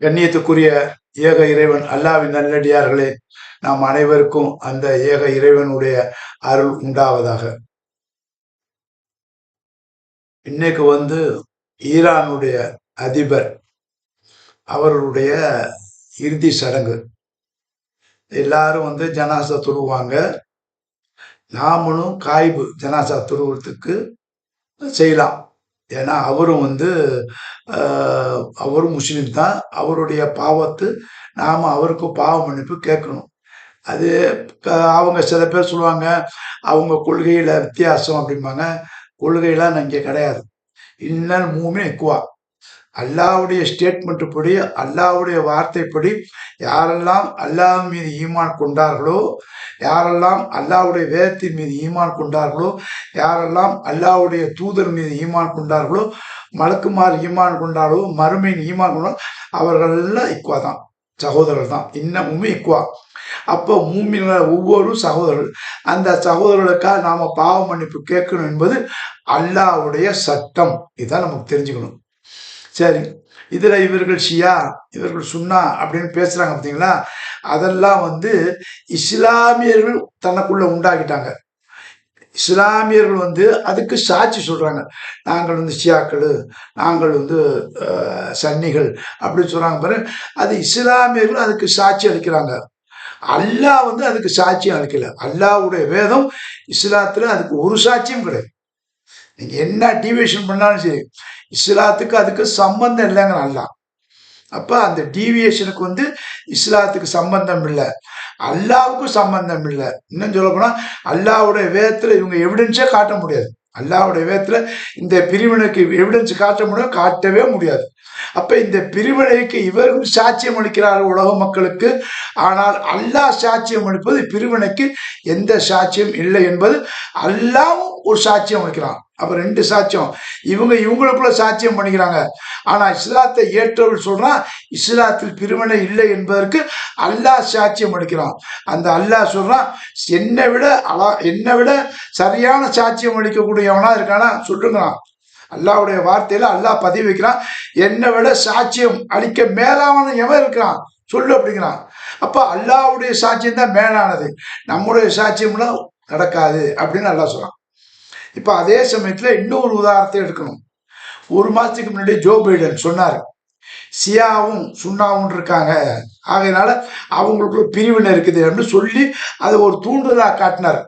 கண்ணியத்துக்குரிய ஏக இறைவன் அல்லாவின் நல்லடியார்களே நாம் அனைவருக்கும் அந்த ஏக இறைவனுடைய அருள் உண்டாவதாக. இன்னைக்கு வந்து ஈரானுடைய அதிபர் அவர்களுடைய இறுதி சடங்கு. எல்லாரும் வந்து ஜனாசா துருவாங்க நாமளும் காய்பு ஜனாசா துருவத்துக்கு செய்யலாம். ஏன்னா அவரும் வந்து அவரும் முஸ்லீம் தான். அவருடைய பாவத்து நாம் அவருக்கு பாவ மன்னிப்பு கேட்கணும். அது அவங்க சில பேர் சொல்லுவாங்க அவங்க கொள்கையில் வித்தியாசம் அப்படிம்பாங்க. கொள்கையெல்லாம் இங்கே கிடையாது. இன்னும் மூமே எக்குவா அல்லாவுடைய ஸ்டேட்மெண்ட் படி அல்லாவுடைய வார்த்தைப்படி யாரெல்லாம் அல்லாஹ் மீது ஈமான் கொண்டார்களோ யாரெல்லாம் அல்லாவுடைய வேதத்தின் மீது ஈமான் கொண்டார்களோ யாரெல்லாம் அல்லாவுடைய தூதர் மீது ஈமான் கொண்டார்களோ மலக்குமார் ஈமான் கொண்டாலோ மறுமையின் ஈமான் கொண்டாரோ அவர்கள் எல்லாம் இக்குவா தான் சகோதரர் தான். இன்னமுமே இக்குவா அப்போ மூமின ஒவ்வொரு சகோதரர்கள் அந்த சகோதரர்களுக்காக நாம பாவ மன்னிப்பு கேட்கணும் என்பது அல்லாவுடைய சட்டம். இதுதான் நமக்கு தெரிஞ்சுக்கணும். சரி இதுல இவர்கள் ஷியா இவர்கள் சுன்னா அப்படின்னு பேசுறாங்க பார்த்தீங்களா அதெல்லாம் வந்து இஸ்லாமியர்கள் தனக்குள்ள உண்டாக்கிட்டாங்க. இஸ்லாமியர்கள் வந்து அதுக்கு சாட்சி சொல்றாங்க. நாங்கள் வந்து ஷியாக்கள் நாங்கள் வந்து சன்னிகள் அப்படின்னு சொல்றாங்க பாரு. அது இஸ்லாமியர்கள் அதுக்கு சாட்சி அளிக்கிறாங்க. அல்லாஹ் வந்து அதுக்கு சாட்சியம் அளிக்கல. அல்லாவுடைய வேதம் இஸ்லாத்துல அதுக்கு ஒரு சாட்சியும் கிடையாது. நீங்க என்ன டிவியேஷன் பண்ணாலும் சரி இஸ்லாத்துக்கு அதுக்கு சம்பந்தம் இல்லைங்க நல்லா. அப்ப அந்த டீவியேஷனுக்கு வந்து இஸ்லாத்துக்கு சம்பந்தம் இல்லை. அல்லாவுக்கும் சம்பந்தம் இல்லை. இன்னும் சொல்ல போனா அல்லாவுடைய வேதத்துல இவங்க எவிடன்ஸே காட்ட முடியாது. அல்லாவுடைய வேதத்துல இந்த பிரிவினைக்கு எவிடன்ஸ் காட்ட முடியும் காட்டவே முடியாது. அப்ப இந்த பிரிவினைக்கு இவர்கள் சாட்சியம் அளிக்கிறார்கள் உலக மக்களுக்கு. ஆனால் அல்லாஹ் சாட்சியம் அளிப்பது பிரிவினைக்கு எந்த சாட்சியம் இல்லை என்பது அல்லாவும் ஒரு சாட்சியம் அளிக்கிறான். அப்ப ரெண்டு சாட்சியம். இவங்க இவங்களுக்குள்ள சாட்சியம் பண்ணிக்கிறாங்க. ஆனா இஸ்லாத்தை ஏற்றவர்கள் சொல்றான் இஸ்லாத்தில் பிரிவினை இல்லை என்பதற்கு அல்லாஹ் சாட்சியம் அளிக்கிறான். அந்த அல்லாஹ் சொல்றான் என்னை விட அலா என்னை விட சரியான சாட்சியம் அளிக்கக்கூடியவனா இருக்கானா? சொல்லுங்கிறான் அல்லாவுடைய வார்த்தையில அல்லாஹ் பதிவு வைக்கிறான். என்னை விட சாட்சியம் அளிக்க மேலான எவன் இருக்கிறான் சொல்லு அப்படிங்கிறான். அப்ப அல்லாவுடைய சாட்சியம் தான் மேலானது. நம்முடைய சாட்சியம்லாம் நடக்காது அப்படின்னு அல்லா சொல்றான். இப்ப அதே சமயத்துல இன்னொரு உதாரணத்தை எடுக்கணும். ஒரு மாசத்துக்கு முன்னாடி ஜோ பைடன் சொன்னார் சியாவும் சுண்ணாவும் இருக்காங்க. ஆகையினால அவங்களுக்குள்ள பிரிவினை இருக்குது அப்படின்னு சொல்லி அதை ஒரு தூண்டுதலா காட்டினார்.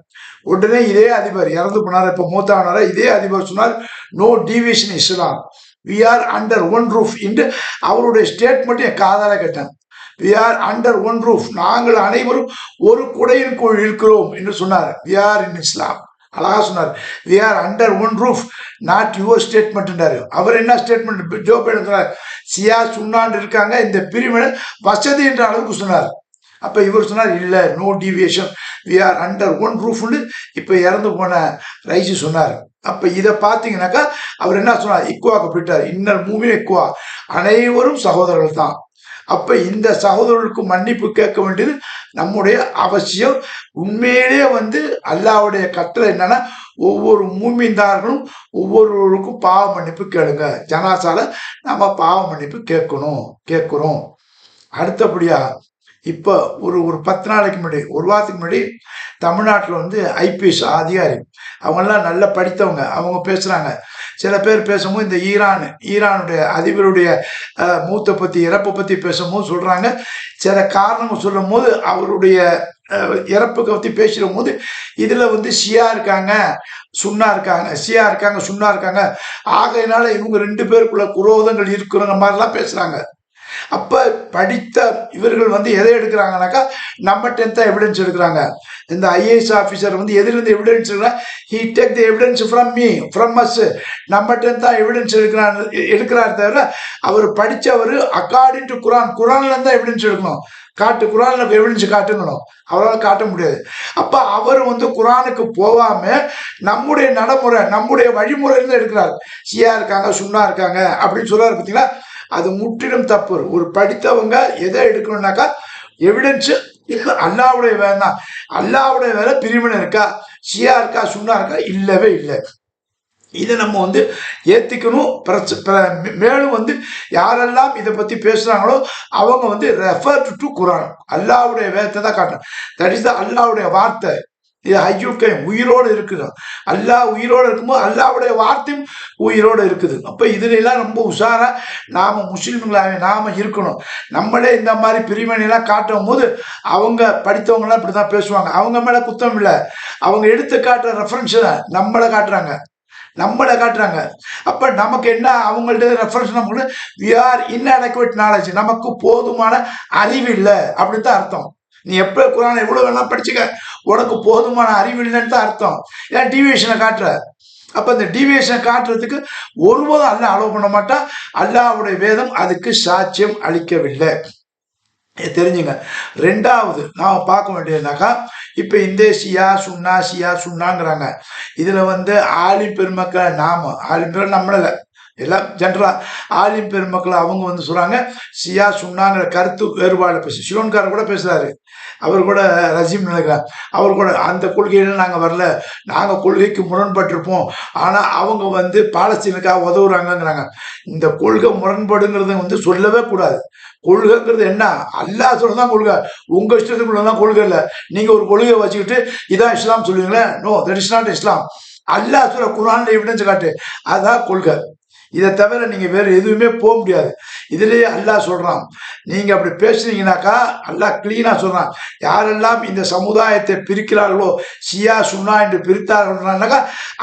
உடனே இதே அதிபர் இறந்து போனார் இப்ப மூத்தானார இதே அதிபர் சொன்னார் no division Islam we are under one roof என்று அவருடைய ஸ்டேட்மெண்ட் என் காதால கேட்டேன். We are under one roof நாங்கள் அனைவரும் ஒரு குடையின் குழு இருக்கிறோம் என்று சொன்னார். வி ஆர் இன் இஸ்லாம் அழகா சொன்னார். We are under one roof not your statement அவர் என்ன ஸ்டேட்மெண்ட் ஜோ பைடன் சொன்னார் சியா சுண்ணாண்டு இருக்காங்க இந்த பிரிவினை வசதி என்ற அளவுக்கு சொன்னார். அப்போ இவர் சொன்னார் இல்லை no deviation we are under one ரூஃப்னு இப்போ இறந்து போன ரைசி சொன்னார். அப்போ இதை பார்த்தீங்கன்னாக்கா அவர் என்ன சொன்னார்? இக்குவாக்கு போயிட்டார். இன்னர் மூவி இக்குவா அனைவரும் சகோதரர்கள் தான். அப்ப இந்த சகோதரர்களுக்கு மன்னிப்பு கேட்க வேண்டியது நம்முடைய அவசியம். உண்மையிலேயே வந்து அல்லாவுடைய கட்டளை என்னன்னா ஒவ்வொரு மூமிந்தார்களும் ஒவ்வொருவருக்கும் பாவ மன்னிப்பு கேளுங்க. ஜனாசால நம்ம பாவ மன்னிப்பு கேட்கணும் கேட்குறோம். அடுத்தபடியா இப்போ ஒரு ஒரு பத்து நாளைக்கு முன்னாடி ஒரு வாரத்துக்கு முன்னாடி தமிழ்நாட்டில் வந்து ஐபிஎஸ் அதிகாரி. அவங்கெல்லாம் நல்லா படித்தவங்க. அவங்க பேசுகிறாங்க சில பேர் பேசும்போது இந்த ஈரான் ஈரானுடைய அதிபருடைய மூத்த பற்றி இறப்பை பற்றி பேசும்போது சொல்கிறாங்க சில காரணங்கள் சொல்லும் போது அவருடைய இறப்புக்கு பற்றி பேசுகிற போது இதில் வந்து ஷியா இருக்காங்க சுண்ணா இருக்காங்க ஷியா இருக்காங்க சுண்ணா இருக்காங்க. ஆகையினால இவங்க ரெண்டு பேருக்குள்ள குரோதங்கள் இருக்கிற மாதிரிலாம் பேசுகிறாங்க அப்ப படித்த இவர்கள் வந்து எதை எடுக்கிறாங்கனாக்கா நம்ம டென்த்தாக எவிடன்ஸ் எடுக்கிறாங்க. இந்த ஐஏஎஸ் ஆஃபீஸர் வந்து எதிலிருந்து எவிடன்ஸ் எடுக்கிறாங்க? He take the evidence from me from us நம்ம டென்த்தாக எவிடன்ஸ் எடுக்கிறார் எடுக்கிறார் தவிர அவர் படித்தவர் அக்கார்டிங் டு குரான் குரான்ல தான் எவிடன்ஸ் எடுக்கணும். காட்டு குரானில் எவிடன்ஸ் காட்டுங்கணும் அவரால் காட்ட முடியாது. அப்போ அவர் வந்து குரானுக்கு போகாம நம்முடைய நடைமுறை நம்முடைய வழிமுறையிலிருந்து எடுக்கிறார். சியா இருக்காங்க சுண்ணா இருக்காங்க அப்படின்னு சொல்றாரு பார்த்தீங்களா அது முற்றிலும் தப்பு. ஒரு படித்தவங்க எதை எடுக்கணும்னாக்கா எவிடன்ஸ் அல்லாவுடைய வேலை தான். அல்லாவுடைய வேலை பிரிவினை இருக்கா சியா இருக்கா சுண்ணா இருக்கா இல்லவே இல்லை. இதை நம்ம வந்து ஏற்றிக்கணும் பிரச்ச மேலும் வந்து யாரெல்லாம் இதை பற்றி பேசுகிறாங்களோ அவங்க வந்து ரெஃபர் டு குரான் அல்லாவுடைய வேதத்தை தான் காட்டணும். தட் இஸ் த அல்லாவுடைய வார்த்தை. இது ஐயுக்கை உயிரோடு இருக்குது அல்லாஹ் உயிரோடு இருக்கும்போது அல்லாவுடைய வார்த்தையும் உயிரோடு இருக்குது. அப்போ இதுலாம் ரொம்ப உஷாராக நாம் முஸ்லீம்களாக நாம் இருக்கணும். நம்மளே இந்த மாதிரி பிரிவினைலாம் காட்டும் போது அவங்க படித்தவங்களாம் இப்படி தான் பேசுவாங்க. அவங்க மேலே குத்தம் இல்லை. அவங்க எடுத்து காட்டுற ரெஃபரன்ஸ் நம்மளை காட்டுறாங்க. நம்மளை காட்டுறாங்க. அப்போ நமக்கு என்ன அவங்கள்ட்ட ரெஃபரன்ஸ் நமக்கு வி ஆர் inadequate நாலேஜ் நமக்கு போதுமான அறிவு இல்லை. அப்படின்னு தான் அர்த்தம். நீ எப்போ குரான் எவ்வளோ வேணா படிச்சுக்க. உனக்கு போதுமான அறிவு இல்லைன்னு தான் அர்த்தம். ஏன் டிவியேஷனை காட்டுற? அப்போ இந்த டிவியேஷனை காட்டுறதுக்கு ஒருபோதும் அல்ல அலோவ் பண்ண மாட்டான் அல்லாவுடைய வேதம் அதுக்கு சாட்சியம் அளிக்கவில்லை. தெரிஞ்சுங்க. ரெண்டாவது நாம் பார்க்க வேண்டியதுனாக்கா இப்போ இந்த சியா சுண்ணா சியா சுண்ணாங்கிறாங்க இதில் வந்து ஆலி பெருமக்கள் நாம ஆலி பெரும் நம்மள எல்லாம் ஜென்ரலாக ஆலிம் பெருமக்கள் அவங்க வந்து சொல்கிறாங்க சியா சுண்ணாங்கிற கருத்து வேறுபாடு பேசு சிவன்காரர் கூட பேசுகிறாரு அவர் கூட ரஜீம் நினைக்கிறார். அவர் கூட அந்த கொள்கையில நாங்கள் வரல. நாங்கள் கொள்கைக்கு முரண்பட்டிருப்போம். ஆனால் அவங்க வந்து பாலஸ்தீனுக்காக உதவுறாங்கங்கிறாங்க. இந்த கொள்கை முரண்படுங்கிறத வந்து சொல்லவே கூடாது. கொள்கைங்கிறது என்ன? அல்லாஹ் சொல்லதான் கொள்கை. உங்க இஷ்டத்துக்குள்ளதான் கொள்கை இல்லை. நீங்க ஒரு கொள்கையை வச்சுக்கிட்டு இதான் இஸ்லாம் சொல்லுவீங்களே? No that is not Islam அல்லா சொல்ல குரான் எவிடன்ஸ் காட்டு. அதான் கொள்கை. இதை தவிர நீங்க வேற எதுவுமே போக முடியாது. இதுலயே அல்லாஹ் சொல்றான். நீங்க அப்படி பேசுனீங்கனாக்கா அல்லாஹ் கிளீனா சொல்றான். யாரெல்லாம் இந்த சமுதாயத்தை பிரிக்கிறார்களோ சியா சுன்னா என்று பிரித்தார்கள்னாக்கா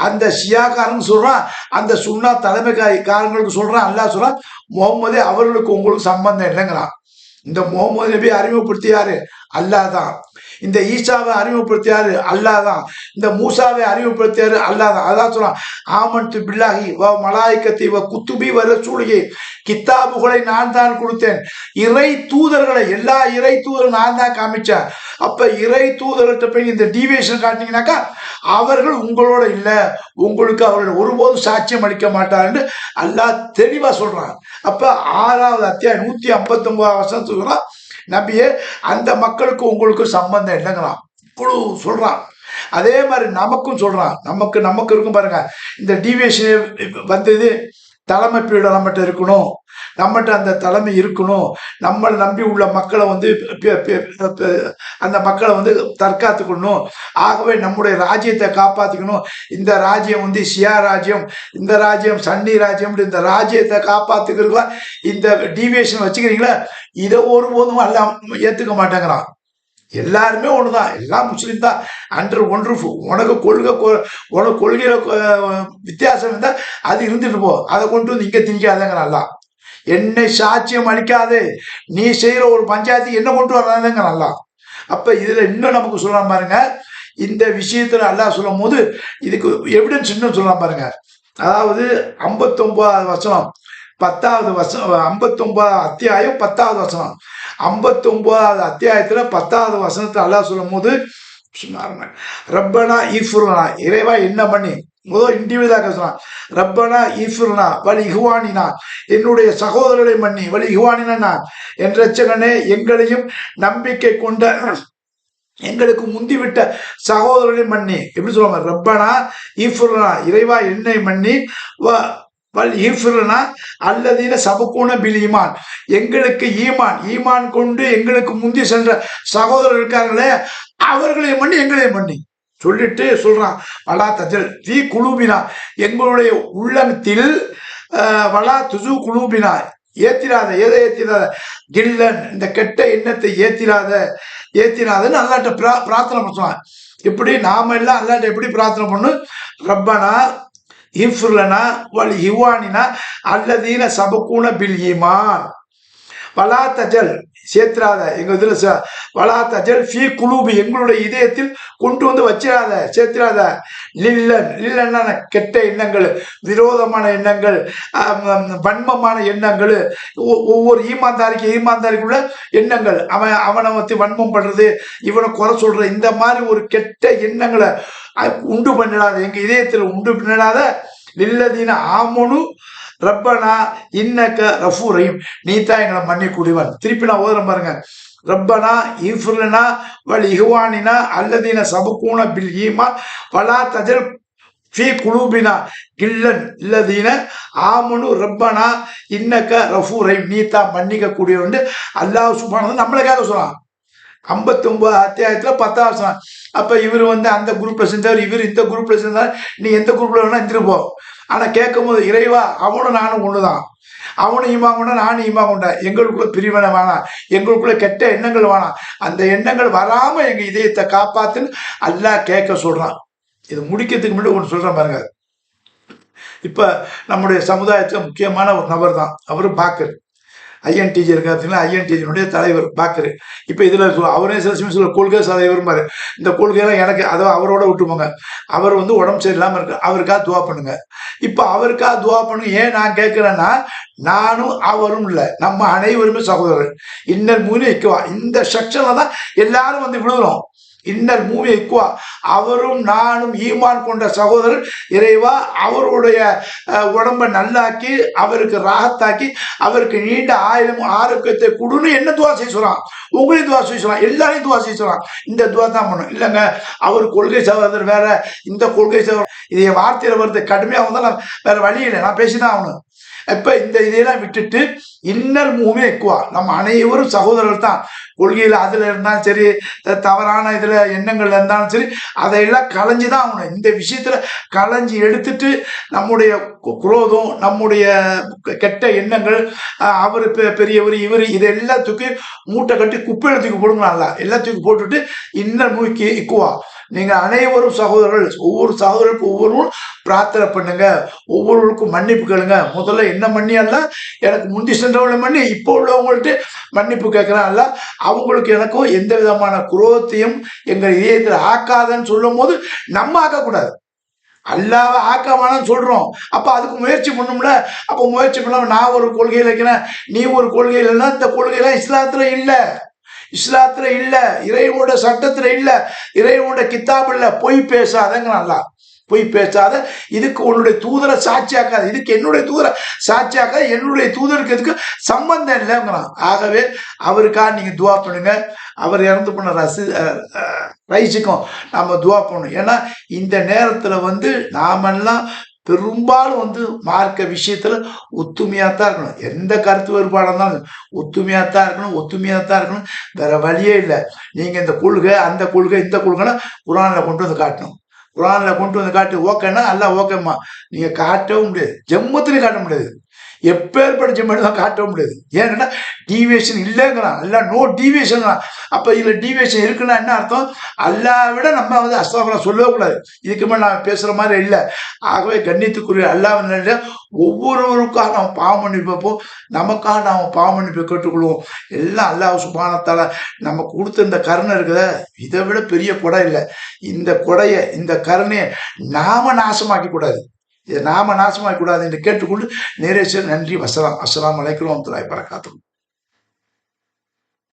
அந்த சியாக்காரன் சொல்றான் அந்த சுன்னா தலைமைக்காரங்களுக்கு சொல்றான் அல்லாஹ் சொல்றான் முகமதே அவர்களுக்கு உங்களுக்கு சம்பந்தம் இல்லைங்கிறான். இந்த முகமது நபி அறிமுகப்படுத்தியாரு. அல்லாஹ் தான் இந்த ஈசாவை அறிமுகப்படுத்தியாரு. அல்லாஹ் தான் இந்த மூசாவை அறிமுகப்படுத்தியாரு. அல்லாஹ் தான் அதான் சொல்றான் ஆமன்து பில்லாஹி வ மலாய்க்கத்தி வ குத்துபி வர ரசூலிகி கித்தாபுகளை நான் தான் கொடுத்தேன். இறை தூதர்களை எல்லா இறை தூதரும் நான் தான் காமிச்சேன் அப்ப இறை தூதர்கிட்ட போய் இந்த டீவியேஷன் காட்டினீங்கன்னாக்கா அவர்கள் உங்களோட இல்லை. உங்களுக்கு அவர்கள் ஒருபோதும் சாட்சியம் அளிக்க மாட்டார்னு அல்லாஹ் தெளிவா சொல்றாங்க அப்ப ஆறாவது அத்தியாயம் நூத்தி ஐம்பத்தி ஒன்பதாம் வருஷம் சொல்றான் நபியே அந்த மக்களுக்கு உங்களுக்கு சம்பந்தம் இல்லைங்கிறான் இவ்வளவு சொல்றான். அதே மாதிரி நமக்கும் சொல்றான். நமக்கு நமக்கு இருக்கும் பாருங்க. இந்த டிவியேஷன் வந்தது தலைமை பீடம் நம்மகிட்ட இருக்கணும். நம்மகிட்ட அந்த தலைமை இருக்கணும். நம்மளை நம்பி உள்ள மக்களை வந்து அந்த மக்களை வந்து தற்காத்துக்கணும். ஆகவே நம்முடைய ராஜ்யத்தை காப்பாற்றிக்கணும் இந்த ராஜ்யம் வந்து ஷியா ராஜ்யம் இந்த ராஜ்யம் சன்னி ராஜ்யம் இந்த ராஜ்யத்தை காப்பாத்துக்கிறதுல இந்த டீவியேஷன் வச்சுக்கிறீங்களா இதை ஒருபோதும் எல்லாம் ஏற்றுக்க மாட்டேங்கிறான். எல்லாருமே ஒன்று தான் எல்லாம் முஸ்லீம் தான். அன்று ஒன்று உனக்கு கொள்கை கொ- உனக்கு கொள்கையில் வித்தியாசம் இருந்தால் அது இருந்துட்டு போ. அதை கொண்டு வந்து இங்கே இங்க நல்லா என்னை சாட்சியம் அளிக்காது. நீ செய்கிற ஒரு பஞ்சாயத்து என்ன கொண்டு வராதங்க நல்லா அப்போ இதில் இன்னும் நமக்கு சொல்லலாம் பாருங்க. இந்த விஷயத்தில் அல்லாஹ் சொல்லும் போது இதுக்கு எவிடன்ஸ் இன்னும் சொல்லலாம் பாருங்க. அதாவது ஐம்பத்தொம்போதாவது வசனம். பத்தாவது வசனம் ஐம்பத்தொன்பதாவது அத்தியாயம் பத்தாவது வசனம். ஐம்பத்தொன்பதாவது அத்தியாயத்துல பத்தாவது வசனத்தை அல்லா சொல்லும் போது சும்மா ரப்பனா ஈஃபுருனா. இறைவா என்ன பண்ணி? முதல் இண்டிவிஜுவலாக சொன்னான் ரப்பனா ஈஃபுருனா வலி இகுவானினா என்னுடைய சகோதரரை மன்னி வலி இகுவானினா என் ரச்சகனே எங்களையும் நம்பிக்கை கொண்ட எங்களுக்கு முந்திவிட்ட சகோதரனை மன்னி. எப்படி சொல்லுவாங்க? ரப்பனா ஈஃபுருனா. இறைவா என்னை மன்னி வ வல் ஈஃபுருனா அல்லதீன சபக்கூன பில் ஈமான். எங்களுக்கு ஈமான் ஈமான் கொண்டு எங்களுக்கு முந்தி சென்ற சகோதரர் இருக்காங்களே அவர்களையும் பண்ணி எங்களையும் பண்ணி சொல்லிட்டு சொல்றான் வலா தஜல் தீ குழுபினா எங்களுடைய உள்ளத்தில் வலா துசு குழுபினா ஏத்திராத எதை ஏத்திராத? கில்லன் இந்த கெட்ட எண்ணத்தை ஏத்திராத ஏத்திராதன்னு அல்லாட்ட பிரா பிரார்த்தனை பண்ணுவான். இப்படி நாம எல்லாம் அல்லாட்ட எப்படி பிரார்த்தனை பண்ணும்? ரப்பனா இஃபுர்லனா வல் ஹிவானினா அல்லதீன சபக்கூன பில் ஈமான். வலா தஜல் சேர்த்துறாத எங்க இதுல ச- வலா தஜல் ஃபீ குலூபு எங்களுடைய இதயத்தில் கொண்டு வந்து வச்சிடாத சேர்த்துறாத லில்லன் லில்லன்னா கெட்ட எண்ணங்கள் விரோதமான எண்ணங்கள் வன்மமான எண்ணங்கள் ஒ- ஒவ்வொரு ஈமாந்தாரிக்கு ஈமாந்தாரிக்குள்ள எண்ணங்கள். அவன் அவனை வந்து வன்மம் பண்றது இவனை குறை சொல்ற இந்த மாதிரி ஒரு கெட்ட எண்ணங்களை உண்டு பண்ணிடாத. எங்க இதயத்தில் உண்டு பண்ணிடாத. லில்லதீன ஆமனு ரப்பனா இன்னக்க ரஃபு ரஹீம் நீ தான் எங்களை மன்னிக்கூடியவன் திருப்பி நான் ஓதுறேன் பாருங்க. ரப்பனா ஈஃபுர்லனா வல் இஹ்வானினா அல்லதீன சபக்கூன பில் ஈமா வலா தஜல் ஃபி குலூபினா கில்லன் இல்லதீன ஆமனு ரப்பனா இன்னக்க ரஃபூரை நீத்தா மன்னிக்க கூடியவன் அல்லாஹ் சுபானது நம்மளுக்காக சொல்லலாம் ஐம்பத்தி ஒன்பது அத்தியாயத்துல அப்போ அப்ப இவர் வந்து அந்த குரூப்ல செஞ்சார் இவர் இந்த குரூப்ல செஞ்சார் நீ எந்த குரூப்ல வேணா இருந்துருப்போம் ஆனால் கேட்கும்போது இறைவா அவனும் நானும் ஒண்ணுதான். அவனும் இம்மா கொண்டா நானும் இம்மா கொண்டேன் எங்களுக்குள்ள பிரிவினை வேணாம் எங்களுக்குள்ள கெட்ட எண்ணங்கள் வேணாம் அந்த எண்ணங்கள் வராமல் எங்கள் இதயத்தை காப்பாத்துன்னு அல்லாஹ் கேட்க சொல்கிறான் இது முடிக்கிறதுக்கு முன்னாடி ஒன்று சொல்கிறேன் பாருங்க. இப்போ நம்முடைய சமுதாயத்தில் முக்கியமான ஒரு நபர் தான் அவரும் பார்க்குறது ஐஎன்டிஜி இருக்காருங்களா? ஐஎன்டிஜினுடைய தலைவர் பாக்கரு. இப்போ இதில் அவரே சில சமயம் சொல்ல கொள்கை தலைவரும் மாதிரி இந்த கொள்கையெல்லாம் எனக்கு அதை அவரோட விட்டுப்போங்க அவர் வந்து உடம்பு சரியில்லாமல் இருக்கு அவருக்காக துவா பண்ணுங்க. இப்போ அவருக்காக துவா பண்ணுங்க ஏன் நான் கேட்குறேன்னா நானும் அவரும் இல்லை நம்ம அனைவருமே சகோதரர் இன்னர் மூணு இக்குவா இந்த செக்ஷனில் தான் எல்லாரும் வந்து விழுகிறோம். இன்னர் மூவி இக்குவா அவரும் நானும் ஈமான் கொண்ட சகோதரர் இறைவா அவருடைய உடம்ப நல்லாக்கி அவருக்கு ராகத்தாக்கி அவருக்கு நீண்ட ஆயிரம் ஆரோக்கியத்தை கொடுன்னு என்ன துவா செய்ய உங்களையும் துவா செய்ய எல்லாரையும் துவா செய்ய இந்த துவா தான் பண்ணும் இல்லைங்க அவர் கொள்கை சகோதரர் வேற இந்த கொள்கை சகோதரர் இது என் வார்த்தையில வருது. கடுமையாக வந்தால் வேற வழி இல்லை. நான் பேசிதான் ஆகணும். இப்ப இந்த இதையெல்லாம் விட்டுட்டு இன்னல் மூவே எக்குவா? நம்ம அனைவரும் சகோதரர் தான் கொள்கையில அதுல இருந்தாலும் சரி தவறான இதுல எண்ணங்கள்ல இருந்தாலும் சரி அதையெல்லாம் களைஞ்சுதான் ஆகணும். இந்த விஷயத்துல களைஞ்சி எடுத்துட்டு நம்முடைய குரோதம் நம்முடைய கெட்ட எண்ணங்கள் அவர் பெ- பெரியவர் இவர் இது எல்லாத்துக்கும் மூட்டை கட்டி குப்பையில தூக்கி போடுங்களாம்ல. எல்லாத்துக்கும் போட்டுட்டு இன்னல் மூக்கி இக்குவா நீங்க அனைவரும் சகோதரர்கள் ஒவ்வொரு சகோதரருக்கும் ஒவ்வொருவரும் பிரார்த்தனை பண்ணுங்க. ஒவ்வொருவருக்கும் மன்னிப்பு கேளுங்க. முதல்ல என்ன மன்னி அல்ல? எனக்கு முந்தி சென்றவங்கள மன்னி இப்போ உள்ளவங்கள்ட்ட மன்னிப்பு கேட்கிறான் அவங்களுக்கு எனக்கும் எந்த விதமான குரோத்தையும் எங்கள் இதயத்தில் ஆக்காதன்னு சொல்லும் போது நம்ம ஆக்கக்கூடாது. அல்லாவை ஆக்கமானு சொல்றோம். அப்ப அதுக்கு முயற்சி பண்ணும்ல. அப்ப முயற்சி பண்ணாம நான் ஒரு கொள்கையில் இருக்கிறேன் நீ ஒரு கொள்கையில் இல்லைன்னா இந்த கொள்கையெல்லாம் இஸ்லாத்துல இல்லை. இஸ்லாத்துல இல்ல இறைவனோட சட்டத்துல இல்ல இறைவனோட கித்தாபில் இல்ல பொய் பேசாதங்கிறான்ல பொய் பேசாத இதுக்கு உன்னுடைய தூதரை சாட்சியாக்காது இதுக்கு என்னுடைய தூதரை சாட்சியாக்காது என்னுடைய தூதருக்கு இதுக்கு சம்பந்தம் இல்லைங்கிறான். ஆகவே அவருக்காக நீங்க துவா பண்ணுங்க. அவர் இறந்து போன ரசி ரைஸுக்கும் நம்ம துவா பண்ணணும். ஏன்னா இந்த நேரத்தில் வந்து நாமெல்லாம் பெரும்பாலும் வந்து மார்க்க விஷயத்துல ஒத்துமையா தான் இருக்கணும். எந்த கருத்து வேறுபாடாக இருந்தாலும் ஒத்துமையா தான் இருக்கணும் ஒத்துமையா தான் இருக்கணும். வேற வழியே இல்லை. நீங்க இந்த கொள்கை அந்த கொள்கை இந்த கொள்கைன்னா குரானில் கொண்டு வந்து காட்டணும். குரானில் கொண்டு வந்து காட்டு ஓகேன்னா எல்லாம் ஓகேம்மா. நீங்க காட்டவும் முடியாது. ஜம்மத்துலேயும் காட்ட முடியாது. எப்பேர் எப்பேற்பட்ட மாதிரி தான் காட்டவும் முடியாது. ஏன்னா டீவியேஷன் இல்லைங்கிறான். அல்ல நோ டீவியேஷன் அப்போ இதில் டீவியேஷன் இருக்குன்னா என்ன அர்த்தம்? அல்லா விட நம்ம வந்து அஸ்தாபனம் சொல்லவே கூடாது இதுக்கு மேலே நான் பேசுகிற மாதிரி இல்லை. ஆகவே கண்ணியத்துக்குரிய அல்லாஹ் ஒவ்வொருவருக்காக நாம் பாவம் மன்னிப்பு நமக்காக நாம் பாவம் மன்னிப்பு கேட்டுக்கொள்வோம். எல்லாம் அல்லாஹ் சுபானத்தால் நம்ம கொடுத்த இந்த கருணை இருக்குத. இதை விட பெரிய கொடை இல்லை. இந்த கொடையை இந்த கருணையை நாம நாசமாக்க கூடாது இதை நாம நாசமாகக்கூடாது என்று கேட்டுக்கொண்டு நேரேசர் நன்றி. வசலாம். அஸ்லாம் அலைக்கும் வரஹ்மத்துல்லாஹி பறக்காத்தோம்